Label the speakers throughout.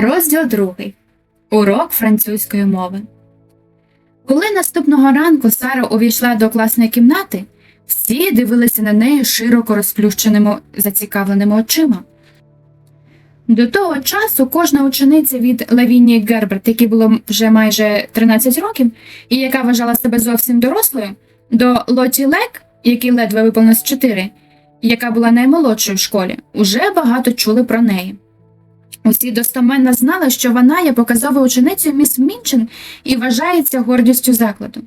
Speaker 1: Розділ другий. Урок французької мови. Коли наступного ранку Сара увійшла до класної кімнати, всі дивилися на неї широко розплющеними зацікавленими очима. До того часу кожна учениця від Лавінії Герберт, якій було вже майже 13 років, і яка вважала себе зовсім дорослою, до Лоті Лек, якій ледве виповнилось 4, яка була наймолодшою в школі, уже багато чули про неї. Усі достоменно знали, що вона є показовою ученицею міс Мінчен і вважається гордістю закладу.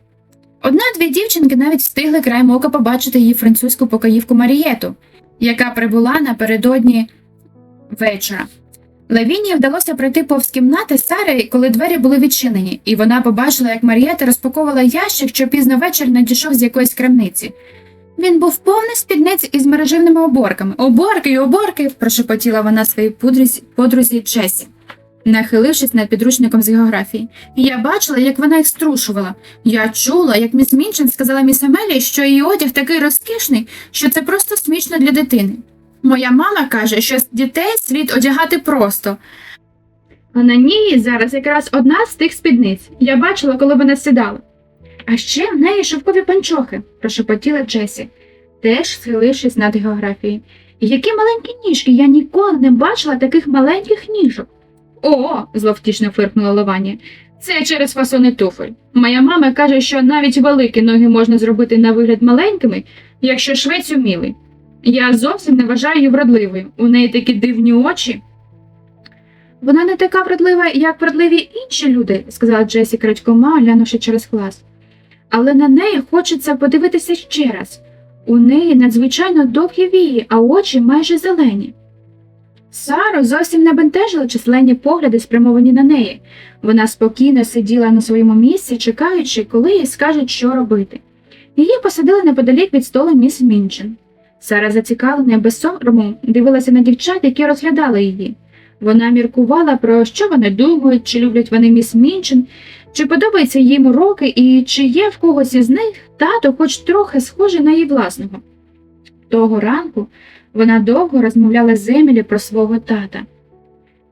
Speaker 1: Одна-дві дівчинки навіть встигли краєм ока побачити її французьку покоївку Марієту, яка прибула напередодні вечора. Лавінії вдалося пройти повз кімнати Сари, коли двері були відчинені, і вона побачила, як Марієта розпаковувала ящик, що пізно ввечері надійшов з якоїсь крамниці. Він був повний спідниць із мереживними оборками. Оборки й оборки, прошепотіла вона своїй подрузі, подрузі Джесі, нахилившись над підручником з географії. Я бачила, як вона їх струшувала. Я чула, як міс Мінчин сказала міс Амелії, що її одяг такий розкішний, що це просто смішно для дитини. Моя мама каже, що дітей слід одягати просто. А на ній зараз якраз одна з тих спідниць. Я бачила, коли вона сідала. А ще в неї шовкові панчохи, прошепотіла Джесі, теж схилившись над географією. Які маленькі ніжки, я ніколи не бачила таких маленьких ніжок. О, зловтішно фиркнула Лаванія. Це через фасони туфель. Моя мама каже, що навіть великі ноги можна зробити на вигляд маленькими, якщо швець умілий. Я зовсім не вважаю її вродливою. У неї такі дивні очі. Вона не така вродлива, як вродливі інші люди, сказала Джесі крадькома, глянувши через клас. Але на неї хочеться подивитися ще раз. У неї надзвичайно довгі вії, а очі майже зелені. Сару зовсім не бентежили численні погляди, спрямовані на неї. Вона спокійно сиділа на своєму місці, чекаючи, коли їй скажуть, що робити. Її посадили неподалік від столу міс Мінчин. Сара, зацікавлена без сорому, дивилася на дівчат, які розглядали її. Вона міркувала про що вони думають, чи люблять вони міс Мінчин, чи подобаються їм уроки, і чи є в когось із них тато хоч трохи схожий на її власного. Того ранку вона довго розмовляла з Емілі про свого тата.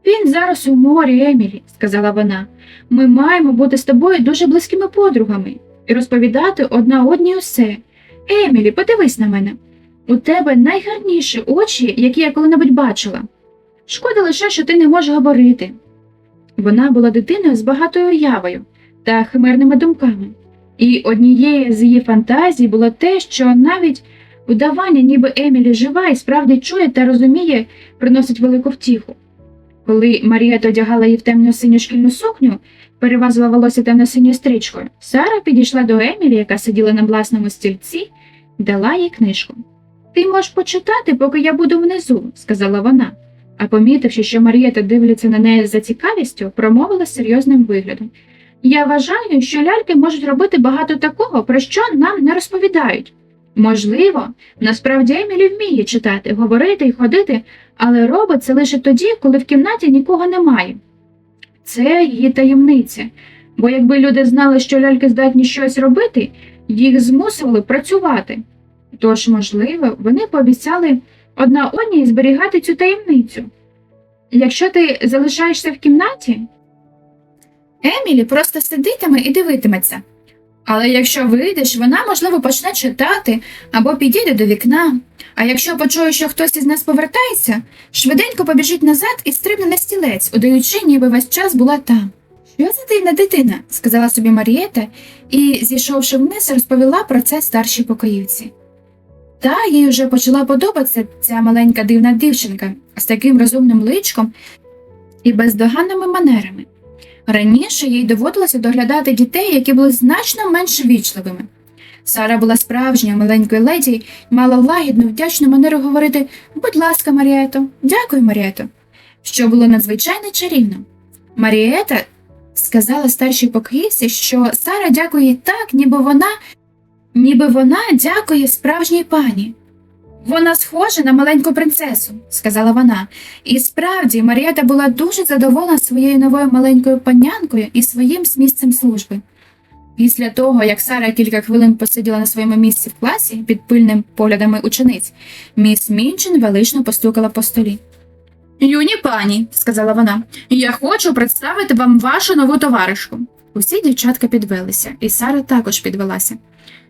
Speaker 1: Він зараз у морі, Емілі, сказала вона. Ми маємо бути з тобою дуже близькими подругами і розповідати одна одній усе. Емілі, подивись на мене. У тебе найгарніші очі, які я коли-небудь бачила. Шкода лише, що ти не можеш говорити. Вона була дитиною з багатою уявою та химерними думками, і однією з її фантазій було те, що навіть удавання, ніби Емілі жива і справді чує та розуміє, приносить велику втіху. Коли Марієта одягала її в темну синю шкільну сукню, перевазила волосся темно-синьою стрічкою, Сара підійшла до Емілі, яка сиділа на власному стільці, дала їй книжку. Ти можеш почитати, поки я буду внизу, сказала вона, а помітивши, що Марієта дивляться на неї за цікавістю, промовила серйозним виглядом. Я вважаю, що ляльки можуть робити багато такого, про що нам не розповідають. Можливо, насправді Емілі вміє читати, говорити і ходити, але робить це лише тоді, коли в кімнаті нікого немає. Це її таємниця, бо якби люди знали, що ляльки здатні щось робити, їх змусили працювати. Тож, можливо, вони пообіцяли одна одній зберігати цю таємницю. Якщо ти залишаєшся в кімнаті, Емілі просто сидитиме і дивитиметься. Але якщо вийдеш, вона, можливо, почне читати або підійде до вікна. А якщо почує, що хтось із нас повертається, швиденько побіжить назад і стрибне на стілець, удаючи, ніби весь час була там. Що за дивна дитина, сказала собі Марієта і, зійшовши вниз, розповіла про це старшій покоївці. Та їй вже почала подобатися ця маленька дивна дівчинка з таким розумним личком і бездоганними манерами. Раніше їй доводилося доглядати дітей, які були значно менш вічливими. Сара була справжньою маленькою леді і мала лагідну, вдячну манеру говорити Будь ласка, Маріето, дякую, Маріето, що було надзвичайно чарівно. Маріета сказала старшій покоївці, що Сара дякує їй так, ніби вона, ніби вона дякує справжній пані. Вона схожа на маленьку принцесу, сказала вона, і справді Марієта була дуже задоволена своєю новою маленькою панянкою і своїм місцем служби. Після того, як Сара кілька хвилин посиділа на своєму місці в класі під пильним поглядами учениць, міс Мінчин велично постукала по столі. Юні пані, сказала вона, я хочу представити вам вашу нову товаришку. Усі дівчатка підвелися, і Сара також підвелася.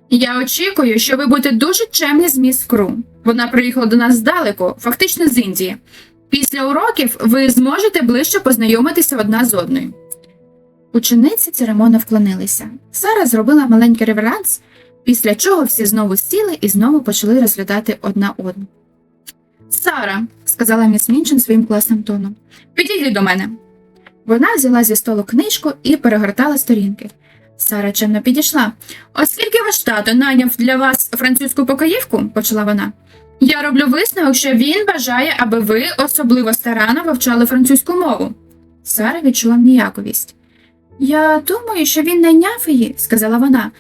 Speaker 1: Я очікую, що ви будете дуже чемні з міс Кру. Вона приїхала до нас здалеку, фактично з Індії. Після уроків ви зможете ближче познайомитися одна з одною. Учениці церемонно вклонилися. Сара зробила маленький реверанс, після чого всі знову сіли і знову почали розглядати одна одну. Сара, сказала міс Мінчин своїм класним тоном, підійди до мене. Вона взяла зі столу книжку і перегортала сторінки. Сара чемно підійшла. Оскільки ваш тато найняв для вас французьку покоївку, почала вона. Я роблю висновок, що він бажає, аби ви особливо старанно вивчали французьку мову. Сара відчула ніяковість. Я думаю, що він найняв її, сказала вона,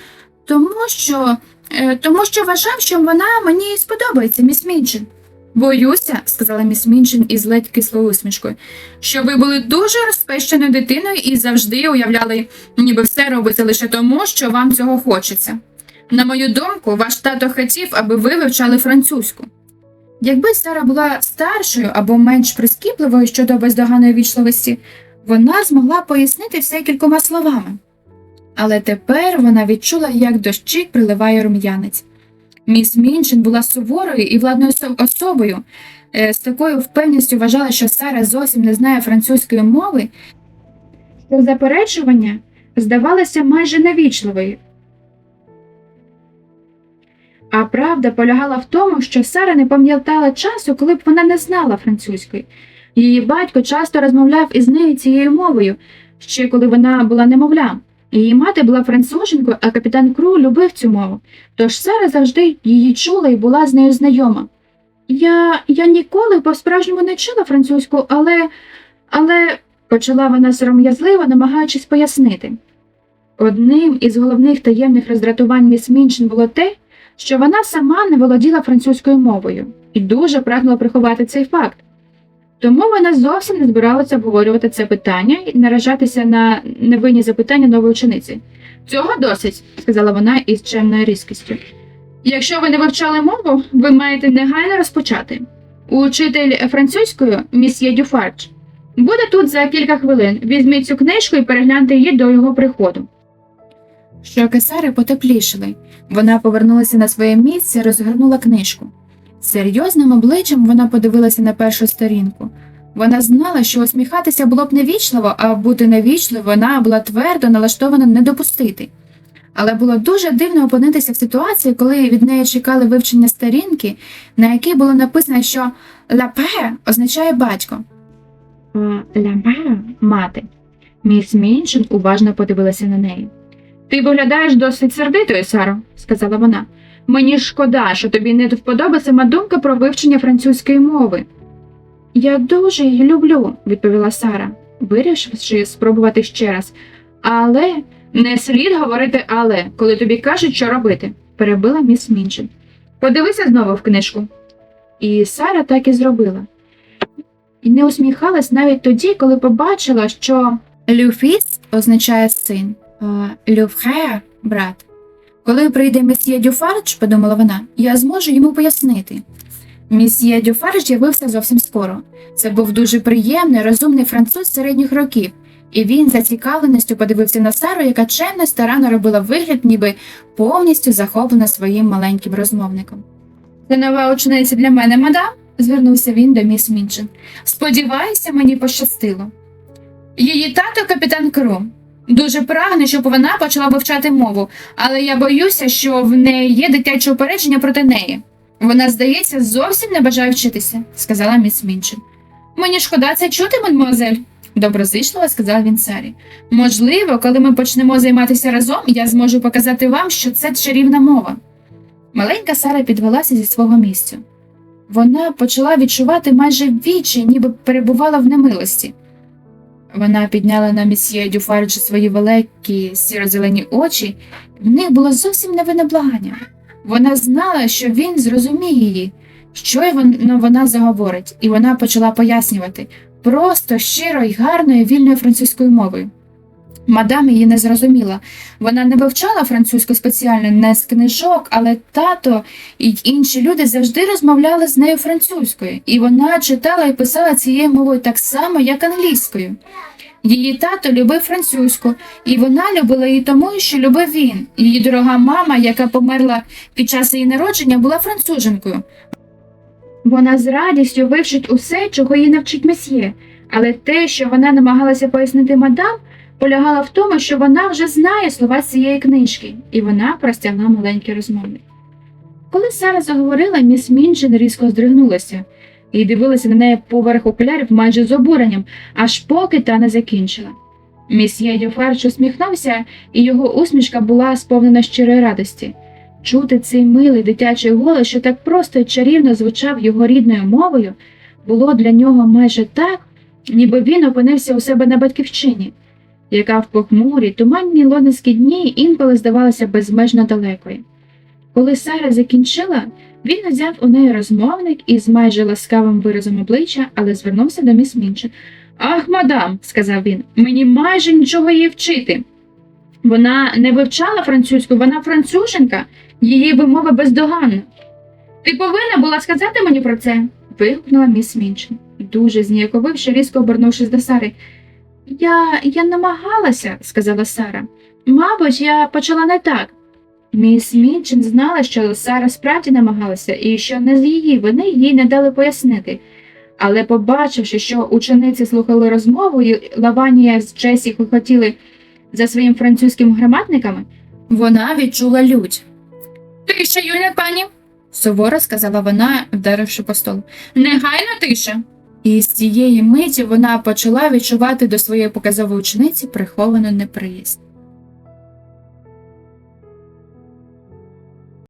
Speaker 1: тому що, е, тому що вважав, що вона мені сподобається, міс Мінчин. Боюся, сказала міс Мінчин із ледь кислою усмішкою, що ви були дуже розпещеною дитиною і завжди уявляли, ніби все робите лише тому, що вам цього хочеться. На мою думку, ваш тато хотів, аби ви вивчали французьку. Якби Сара була старшою або менш прискіпливою щодо бездоганої вічливості, вона змогла пояснити все кількома словами. Але тепер вона відчула, як до щік приливає рум'янець. Міс Мінчин була суворою і владною особою, е, з такою впевненістю вважала, що Сара зовсім не знає французької мови, що заперечування здавалося майже невічливою. А правда полягала в тому, що Сара не пам'ятала часу, коли б вона не знала французької. Її батько часто розмовляв із нею цією мовою, ще коли вона була немовлям. Її мати була француженкою, а капітан Кру любив цю мову, тож Сара завжди її чула і була з нею знайома. Я, я ніколи по-справжньому не чула французьку, але, але, почала вона сором'язливо, намагаючись пояснити. Одним із головних таємних роздратувань міс Мінчин було те, що вона сама не володіла французькою мовою і дуже прагнула приховати цей факт. Тому вона зовсім не збиралася обговорювати це питання і наражатися на невинні запитання нової учениці. Цього досить, сказала вона із чемною різкістю. Якщо ви не вивчали мову, ви маєте негайно розпочати. Учитель французькою, місьє Дюфардж, буде тут за кілька хвилин. Візьміть цю книжку і перегляньте її до його приходу. Щоки Сари потеплішили. Вона повернулася на своє місце і розгорнула книжку. Серйозним обличчям вона подивилася на першу сторінку. Вона знала, що усміхатися було б невічливо, а бути невічливо вона була твердо налаштована не допустити. Але було дуже дивно опинитися в ситуації, коли від неї чекали вивчення сторінки, на якій було написано, що «la père» означає батько, «la mère» – мати. Міс Мінчин уважно подивилася на неї. Ти виглядаєш досить сердитою, Саро, сказала вона. Мені шкода, що тобі не вподоба сама думка про вивчення французької мови. Я дуже її люблю, відповіла Сара, вирішивши спробувати ще раз. Але не слід говорити але, коли тобі кажуть, що робити, перебила міс Мінчин. Подивися знову в книжку. І Сара так і зробила. І не усміхалась навіть тоді, коли побачила, що Люфіс означає син, а Люфхеа брат. Коли прийде месьє Дюфардж, подумала вона, я зможу йому пояснити. Месьє Дюфардж з'явився зовсім скоро. Це був дуже приємний, розумний француз середніх років, і він зацікавленістю подивився на Сару, яка чемно й старанно робила вигляд, ніби повністю захоплена своїм маленьким розмовником. Це нова учениця для мене, мадам, звернувся він до міс Мінчин. Сподіваюся, мені пощастило. Її тато капітан Кру. Дуже прагне, щоб вона почала вивчати мову, але я боюся, що в неї є дитяче упередження проти неї. Вона, здається, зовсім не бажає вчитися, сказала міс Мінчин. Мені шкода це чути, мадмуазель, доброзичливо сказав він Сарі. Можливо, коли ми почнемо займатися разом, я зможу показати вам, що це чарівна мова. Маленька Сара підвелася зі свого місця. Вона почала відчувати майже вічі, ніби перебувала в немилості. Вона підняла на місьє Дюфарджа свої великі сіро-зелені очі, в них було зовсім невинне благання. Вона знала, що він зрозуміє її, що й вона, вона заговорить, і вона почала пояснювати просто щиро й гарною вільною французькою мовою. Мадам її не зрозуміла. Вона не вивчала французьку спеціально не з книжок, але тато і інші люди завжди розмовляли з нею французькою, і вона читала і писала цією мовою так само, як англійською. Її тато любив французьку, і вона любила її тому, що любив він. Її дорога мама, яка померла під час її народження, була француженкою. Вона з радістю вивчить усе, чого її навчить месьє, але те, що вона намагалася пояснити мадам, полягала в тому, що вона вже знає слова цієї книжки, і вона простягла маленький розмовник. Коли Сара заговорила, міс Мінчин різко здригнулася і дивилася на неї поверх окулярів майже з обуренням, аж поки та не закінчила. Місьє Дюфарч усміхнувся, і його усмішка була сповнена щирої радості. Чути цей милий дитячий голос, що так просто і чарівно звучав його рідною мовою, було для нього майже так, ніби він опинився у себе на батьківщині, яка в похмурі, туманні лондонські дні інколи здавалася безмежно далекою. Коли Сара закінчила, він взяв у неї розмовник із майже ласкавим виразом обличчя, але звернувся до міс Мінчин. Ах, мадам, сказав він, мені майже нічого її вчити. Вона не вивчала французьку, вона француженка, її вимова бездоганна. Ти повинна була сказати мені про це. вигукнула міс Мінчин, дуже зніяковивши, різко обернувшись до Сари. Я, я намагалася, сказала Сара. Мабуть, я почала не так. Міс Мінчин знала, що Сара справді намагалася, і що не з її вини їй не дали пояснити. Але, побачивши, що учениці слухали розмову, і Лаванія з Джесі хохотіли за своїм французькими граматниками, вона відчула лють. Тиша, юна пані, суворо сказала вона, вдаривши по столу. Негайно тиша. І з цієї миті вона почала відчувати до своєї показової учениці приховану неприязнь.